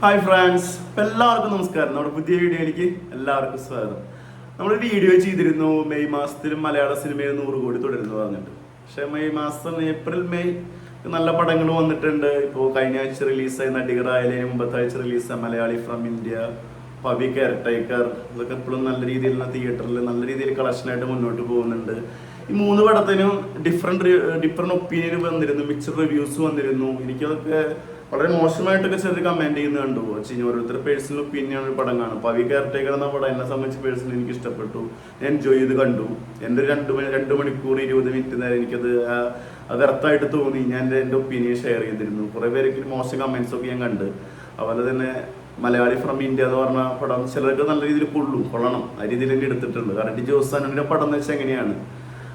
Hi friends ഇപ്പം എല്ലാവർക്കും നമസ്കാരം. നമ്മുടെ പുതിയ വീഡിയോയിലേക്ക് എല്ലാവർക്കും സ്വാഗതം. നമ്മൾ വീഡിയോ ചെയ്തിരുന്നു. മെയ് മാസത്തിൽ മലയാള സിനിമയിൽ നൂറ് കോടി തുടരുന്നു പറഞ്ഞിട്ട്. പക്ഷെ മെയ് മാസം ഏപ്രിൽ മെയ് നല്ല പടങ്ങൾ വന്നിട്ടുണ്ട്. ഇപ്പോൾ കഴിഞ്ഞ ആഴ്ച റിലീസായ നടികറായാലും മുമ്പത്തെ ആഴ്ച റിലീസായ Malayalee from India Pavi caretaker ഇതൊക്കെ എപ്പോഴും നല്ല രീതിയിലുള്ള തിയേറ്ററിൽ നല്ല രീതിയിൽ കളക്ഷനായിട്ട് മുന്നോട്ട് പോകുന്നുണ്ട്. ഈ മൂന്ന് പടത്തിനും ഡിഫറെന്റ് ഡിഫറെന്റ് ഒപ്പീനിയൻ വന്നിരുന്നു. മിക്സഡ് റിവ്യൂസ് വന്നിരുന്നു. എനിക്കതൊക്കെ വളരെ മോശമായിട്ടൊക്കെ ചെറിയ കമന്റ് ചെയ്യുന്നത് കണ്ടു. പക്ഷേ കഴിഞ്ഞാൽ ഓരോരുത്തർ പേഴ്സണൽ ഒപ്പീനിയൻ ഒരു പടം കാണും പവി കെയർടേക്കർ എന്ന പടം എന്നെ സംബന്ധിച്ച് പേഴ്സണൽ എനിക്ക് ഇഷ്ടപ്പെട്ടു. ഞാൻ എൻജോയ് ചെയ്ത് കണ്ടു. എന്റെ രണ്ട് മണി രണ്ട് മണിക്കൂർ ഇരുപത് മിനിറ്റ് നേരം എനിക്കത് അർത്ഥമായിട്ട് തോന്നി. ഞാൻ എന്റെ ഒപ്പീനിയൻ ഷെയർ ചെയ്തിരുന്നു. കുറേ പേർക്ക് മോശം കമന്റ്സ് ഒക്കെ ഞാൻ കണ്ട്. അതുപോലെ തന്നെ മലയാളി ഫ്രം ഇന്ത്യ എന്ന് പറഞ്ഞ പടം ചിലർക്ക് നല്ല രീതിയിൽ കൊള്ളും കൊള്ളണം. ആ രീതിയിൽ തന്നെ എടുത്തിട്ടുണ്ട് കാരണം ജോസ് ജോസാനിന്റെ പടം എന്ന് വെച്ചാൽ എങ്ങനെയാണ്?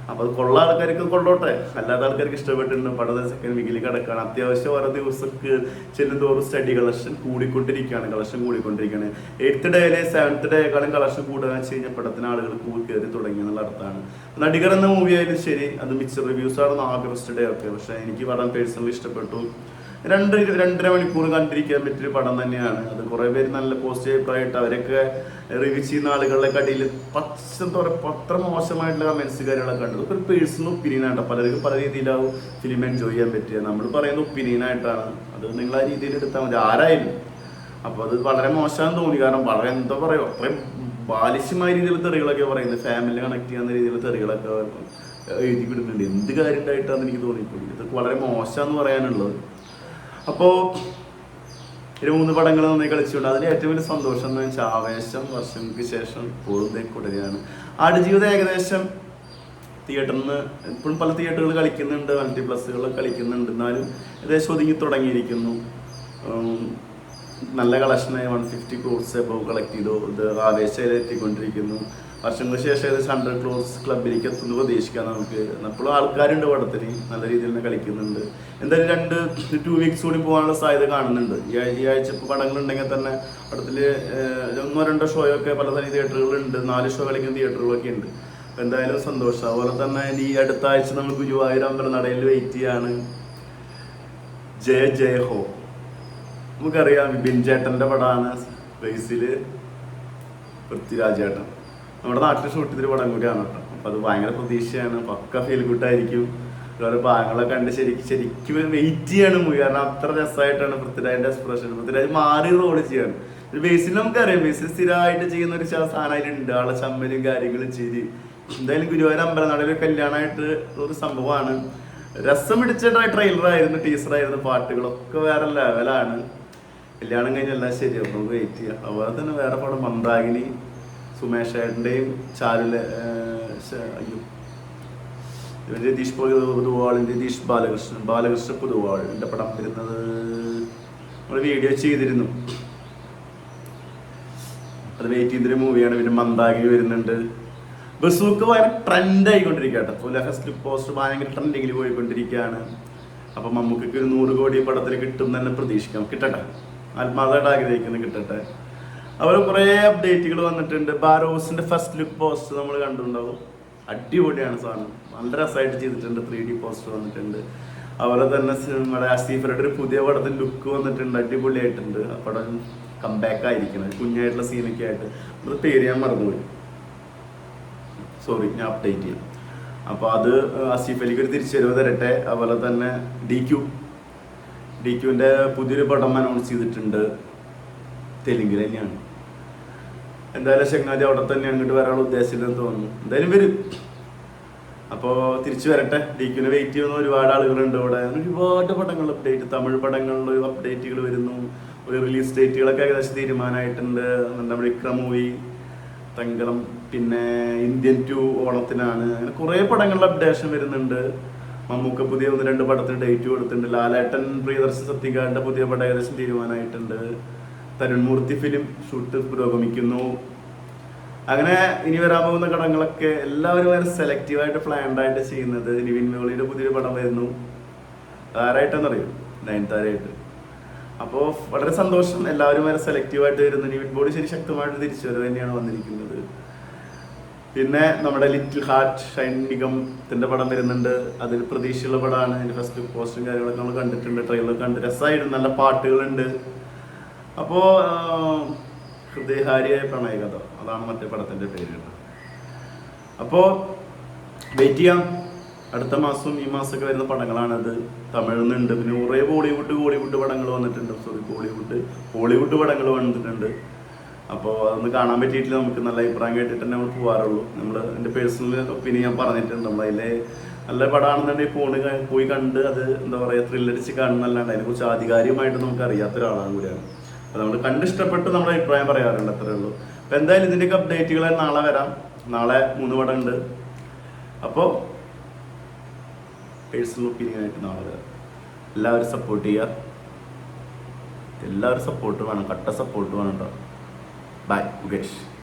അപ്പൊ അത് കൊള്ള ആൾക്കാർക്ക് കൊള്ളോട്ടെ. അല്ലാത്ത ആൾക്കാർക്ക് ഇഷ്ടപ്പെട്ടിട്ടുണ്ട്. പടം സെക്കൻഡ് വീക്കിൽ കിടക്കുകയാണ് അത്യാവശ്യം ഓരോ ദിവസക്ക് ചെല്ലുന്തോറും സ്റ്റഡി കളക്ഷൻ കൂടിക്കൊണ്ടിരിക്കുകയാണ്. കളക്ഷൻ കൂടിക്കൊണ്ടിരിക്കുകയാണ്. എയ്ത്ത് ഡേയിലെ സെവൻത്ത് ഡേക്കാളും കളക്ഷൻ കൂടുക വെച്ച് കഴിഞ്ഞാൽ പടത്തിന് ആളുകൾ കൂടി കയറി തുടങ്ങി എന്നുള്ള അർത്ഥമാണ്. നടികർ എന്ന മൂവി ആയാലും ശരി അത് മിക്സർ റിവ്യൂസ് ആണ് ആഗസ്റ്റ് ഡേ ഒക്കെ. പക്ഷെ എനിക്ക് പടം പേഴ്സണലി ഇഷ്ടപ്പെട്ടു. രണ്ട് രണ്ടര മണിക്കൂർ കണ്ടിരിക്കാൻ പറ്റിയൊരു പടം തന്നെയാണ്. അത് കുറെ പേര് നല്ല പോസിറ്റീവ് അഭിപ്രായമായിട്ട് അവരൊക്കെ റിവ്യൂ ചെയ്യുന്ന ആളുകളുടെ കടിയിൽ പച്ച എന്താ പറയുക അത്ര മോശമായിട്ടുള്ള കമൻസ് കാര്യങ്ങളൊക്കെ ഇതൊക്കെ ഒരു പേഴ്സണൽ ഒപ്പീനിയൻ ആയിട്ട് പലർക്കും പല രീതിയിലാവും ഫിലിം എൻജോയ് ചെയ്യാൻ പറ്റുക. നമ്മൾ പറയുന്ന ഒപ്പീനിയൻ ആയിട്ടാണ്. അത് നിങ്ങൾ ആ രീതിയിൽ എടുത്താൽ മതി. ആരായാലും. അപ്പോൾ അത് വളരെ മോശമാണെന്ന് തോന്നി. കാരണം വളരെ എന്താ പറയുക അത്രയും ബാലിശമായ രീതിയിൽ തെറികളൊക്കെ പറയുന്നത്. ഫാമിലി കണക്ട് ചെയ്യുന്ന രീതിയിൽ തെറികളൊക്കെ എഴുതി വിടുന്നുണ്ട്. എന്ത് കാര്യം ഉണ്ടായിട്ടാണെന്ന് എനിക്ക് തോന്നിയിട്ടുണ്ട് ഇതൊക്കെ വളരെ മോശമാണെന്ന് പറയാനുള്ളത്. അപ്പോൾ ഒരു മൂന്ന് പടങ്ങൾ നന്നായി കളിച്ചുകൊണ്ട് അതിൽ ഏറ്റവും വലിയ സന്തോഷം എന്ന് വെച്ചാൽ ആവേശം വർഷങ്ങൾക്ക് ശേഷം ദേ തുടരുകയാണ് ആടുജീവിതം ഏകദേശം തിയേറ്ററിൽ നിന്ന് ഇപ്പോഴും പല തിയേറ്ററുകൾ കളിക്കുന്നുണ്ട് മൾട്ടിപ്ലസുകൾ കളിക്കുന്നുണ്ട്. എന്നാലും ഏകദേശം ഒതുങ്ങി തുടങ്ങിയിരിക്കുന്നു. നല്ല കളക്ഷനായി വൺ ഫിഫ്റ്റി ക്രോഡ്സ് ഇപ്പോൾ കളക്ട് ചെയ്തു. ഇത് ആവേശയിൽ എത്തിക്കൊണ്ടിരിക്കുന്നു വർഷങ്ങൾക്ക് ശേഷം ഏകദേശം ഹൺഡ്രഡ് ക്ലോസ് ക്ലബിലേക്ക് എത്തുന്നു പ്രതീക്ഷിക്കാം നമുക്ക്. എപ്പോഴും ആൾക്കാരുണ്ട് പടത്തിന് നല്ല രീതിയിൽ തന്നെ കളിക്കുന്നുണ്ട്. എന്തായാലും രണ്ട് ടു വീക്സ് കൂടി പോകാനുള്ള സാധ്യത കാണുന്നുണ്ട്. ഈ ആഴ്ച ഇപ്പോൾ പടങ്ങളുണ്ടെങ്കിൽ തന്നെ പടത്തിൽ ഒന്നോ രണ്ടോ ഷോയൊക്കെ പലതരം തിയേറ്ററുകളുണ്ട് നാല് ഷോ കളിക്കുന്ന തിയേറ്ററുകളൊക്കെ ഉണ്ട്. അപ്പോൾ എന്തായാലും സന്തോഷം. അതുപോലെ തന്നെ ഈ അടുത്ത ആഴ്ച നമ്മൾ ഗുരുവായൂർ അമ്പലനടയിൽ വെയിറ്റ് ചെയ്യാണ്. ജയ ജയ ഹോ. നമുക്കറിയാം ബിൻ ചേട്ടന്റെ പടമാണ് ബേസിൽ പൃഥ്വിരാജ് ചേട്ടൻ നമ്മുടെ നാട്ടിൽ ഷൂട്ട് ചെയ്തൊരു പടം കൂടിയാണ് കേട്ടോ. അപ്പൊ അത് ഭയങ്കര പ്രതീക്ഷയാണ്. പക്ക ഫീൽ ഗുഡായിരിക്കും ഓരോ ഭാഗങ്ങളൊക്കെ കണ്ട് ശരിക്കും ശരിക്കും വെയിറ്റ് ചെയ്യാണ് മൂവി കാരണം അത്ര രസമായിട്ടാണ് പൃഥ്വിരാജിന്റെ എക്സ്പ്രഷൻ പൃഥ്വിരാജ് മാറി റോൾ ചെയ്യാണ്. ഒരു ബേസിൽ നമുക്കറിയാം. ബേസിൽ സ്ഥിരമായിട്ട് ചെയ്യുന്ന ഒരു സാധനമായിട്ടുണ്ട് ആളെ ചമ്മലും കാര്യങ്ങളും ചെയ്ത്. എന്തായാലും ഗുരുവായൂർ അമ്പലനാടിലെ കല്യാണമായിട്ട് ഒരു സംഭവമാണ്. രസം പിടിച്ച ട്രെയിലറായിരുന്നു ടീച്ചർ ആയിരുന്നു പാട്ടുകളൊക്കെ വേറെ ലെവലാണ് കല്യാണം കഴിഞ്ഞ എല്ലാം ശരിയാവും നമുക്ക് വെയിറ്റ് ചെയ്യാം. അതുപോലെ തന്നെ വേറെ പടം മന്ദാകിനി. സുമേഷ് ഏട്ടന്റെയും ചാരുല അയ്യോ. രതീഷ് പുതുവാളും രതീഷ് ബാലകൃഷ്ണൻ ബാലകൃഷ്ണ പുതുവാളിന്റെ പടം വരുന്നത് നമ്മൾ വീഡിയോ ചെയ്തിരുന്നു. അത് വെയിറ്റ് ചെയ്തൊരു മൂവിയാണ് പിന്നെ മന്ദാഗിരി വരുന്നുണ്ട്. ബസൂക്ക് ഭയങ്കര ട്രെൻഡ് ആയിക്കൊണ്ടിരിക്കട്ടെ പോലെ ഫസ്റ്റ് പോസ്റ്റ് ഭയങ്കര ട്രെൻഡിങ്ങിൽ പോയിക്കൊണ്ടിരിക്കുകയാണ്. അപ്പൊ മമ്മൂക്കൊക്കെ ഒരു നൂറ് കോടി പടത്തിൽ കിട്ടും തന്നെ പ്രതീക്ഷിക്കാം. കിട്ടട്ടെ. ആത്മാർത്ഥമായിട്ട് ആഗ്രഹിക്കുന്നു കിട്ടട്ടെ. അവർ കുറേ അപ്ഡേറ്റുകൾ വന്നിട്ടുണ്ട്. ബാരോസിന്റെ ഫസ്റ്റ് ലുക്ക് പോസ്റ്റ് നമ്മൾ കണ്ടിട്ടുണ്ടാവും. അടിപൊളിയാണ് സാധനം. നല്ല രസമായിട്ട് ചെയ്തിട്ടുണ്ട്. ത്രീ ഡി പോസ്റ്റ് വന്നിട്ടുണ്ട്. അതുപോലെ തന്നെ നമ്മുടെ അസീഫറുടെ ഒരു പുതിയ പടത്തിൽ ലുക്ക് വന്നിട്ടുണ്ട്. അടിപൊളിയായിട്ടുണ്ട്. ആ പടം കംബാക്ക് ആയിരിക്കണം. കുഞ്ഞായിട്ടുള്ള സീനൊക്കെ ആയിട്ട്. അത് പേര് ഞാൻ മറന്നുപോയി. സോറി ഞാൻ അപ്ഡേറ്റ് ചെയ്യാം. അപ്പോൾ അത് അസീഫ് അലിക്ക് ഒരു തിരിച്ചുവരവ് തരട്ടെ. അതുപോലെ തന്നെ ഡി ക്യു ഡി ക്യുവിന്റെ പുതിയൊരു പടം അനൗൺസ് ചെയ്തിട്ടുണ്ട്. തെലുങ്കിൽ തന്നെയാണ് എന്തായാലും ചങ്ങാതി അവിടെ തന്നെ അങ്ങോട്ട് വരാനുള്ള ഉദ്ദേശമില്ലെന്ന് തോന്നുന്നു. എന്തായാലും വരും. അപ്പോൾ തിരിച്ചു വരട്ടെ. ഡി വെയിറ്റ് ചെയ്യുന്ന ഒരുപാട് ആളുകളുണ്ട് ഇവിടെ. ഒരുപാട് പടങ്ങൾ അപ്ഡേറ്റ് തമിഴ് പടങ്ങളിൽ അപ്ഡേറ്റുകൾ വരുന്നു. ഒരു റിലീസ് ഡേറ്റുകളൊക്കെ ഏകദേശം തീരുമാനമായിട്ടുണ്ട്. നമ്മുടെ വിക്രം മൂവി തങ്കളം പിന്നെ ഇന്ത്യൻ ടു ഓണത്തിനാണ്. അങ്ങനെ കുറേ പടങ്ങളിൽ അപ്ഡേഷൻ വരുന്നുണ്ട്. മമ്മൂക്ക പുതിയ ഒന്ന് രണ്ട് പടത്തിന് ഡേറ്റ് കൊടുത്തിട്ടുണ്ട്. ലാലേട്ടൻ പ്രിയദർശൻ സത്യകാരന്റെ പുതിയ പടം ഏകദേശം തീരുമാനമായിട്ടുണ്ട്. തരുൺമൂർത്തി ഫിലിം ഷൂട്ട് പുരോഗമിക്കുന്നു. അങ്ങനെ ഇനി വരാൻ പോകുന്ന കടങ്ങളൊക്കെ എല്ലാവരും വളരെ സെലക്റ്റീവായിട്ട് പ്ലാൻഡായിട്ട് ചെയ്യുന്നത് നിവിൻ മോളിയുടെ പുതിയൊരു പടം വരുന്നു. ആരായിട്ടെന്നറിയും? നയൻതാരയായിട്ട്. അപ്പോൾ വളരെ സന്തോഷം. എല്ലാവരും വളരെ സെലക്റ്റീവായിട്ട് വരുന്നു. നിവിൻ ബോഡി ശരി ശക്തമായിട്ട് തിരിച്ചു വരെ തന്നെയാണ് വന്നിരിക്കുന്നത്. പിന്നെ നമ്മുടെ ലിറ്റിൽ ഹാർട്ട് ഷൈൻ നിഗമത്തിന്റെ പടം വരുന്നുണ്ട്. അതിൽ പ്രതീക്ഷയുള്ള പടമാണ്. അതിന്റെ ഫസ്റ്റ് പോസ്റ്റും കാര്യങ്ങളൊക്കെ നമ്മൾ കണ്ടിട്ടുണ്ട്. ട്രെയിലർ കണ്ട്. രസമായിരുന്നു നല്ല പാട്ടുകളുണ്ട്. അപ്പോൾ ഹൃദയഹാരിയായ പ്രണയകഥ അതാണ് മറ്റേ പടത്തിന്റെ പേര് അപ്പോൾ വെയിറ്റ് ചെയ്യാം. അടുത്ത മാസം ഈ മാസമൊക്കെ വരുന്ന പടങ്ങളാണത്. തമിഴിൽ നിന്നുണ്ട്. പിന്നെ കുറേ ബോളിവുഡ് ബോളിവുഡ് പടങ്ങൾ വന്നിട്ടുണ്ട്. സോറി ബോളിവുഡ് ഹോളിവുഡ് പടങ്ങൾ വന്നിട്ടുണ്ട്. അപ്പോൾ അതൊന്ന് കാണാൻ പറ്റിയിട്ടില്ല. നമുക്ക് നല്ല അഭിപ്രായം കേട്ടിട്ട് തന്നെ നമ്മൾ പോകാറുള്ളൂ നമ്മൾ എന്റെ പേഴ്സണൽ ഒപ്പീനിയൻ ഞാൻ പറഞ്ഞിട്ടുണ്ട്. നമ്മൾ അതിലെ നല്ല പടമാണെന്നുണ്ടെങ്കിൽ ഫോണ് പോയി കണ്ട് അത് എന്താ പറയുക ത്രില്ലടിച്ച് കാണുന്നല്ലാണ്ട് അതിനെക്കുറിച്ച് ആധികാരികമായിട്ട് നമുക്ക് അറിയാത്ത ഒരാളാണ് കൂടിയാണ്. നമ്മൾ കണ്ടിഷ്ടപ്പെട്ട് നമ്മുടെ അഭിപ്രായം പറയാറുണ്ട് അത്രേ ഉള്ളൂ. അപ്പോൾ എന്തായാലും ഇതിന്റെയൊക്കെ അപ്ഡേറ്റുകൾ നാളെ വരാം. നാളെ മൂന്ന് പടം ഉണ്ട് അപ്പോൾ പേഴ്സണൽ ഒപ്പീനിയൻ ആയിട്ട് നാളെ വരാം. എല്ലാവരും സപ്പോർട്ട് ചെയ്യുക എല്ലാവരും സപ്പോർട്ട് വേണം കട്ട സപ്പോർട്ട് വേണം കേട്ടോ ബൈ മുകേഷ്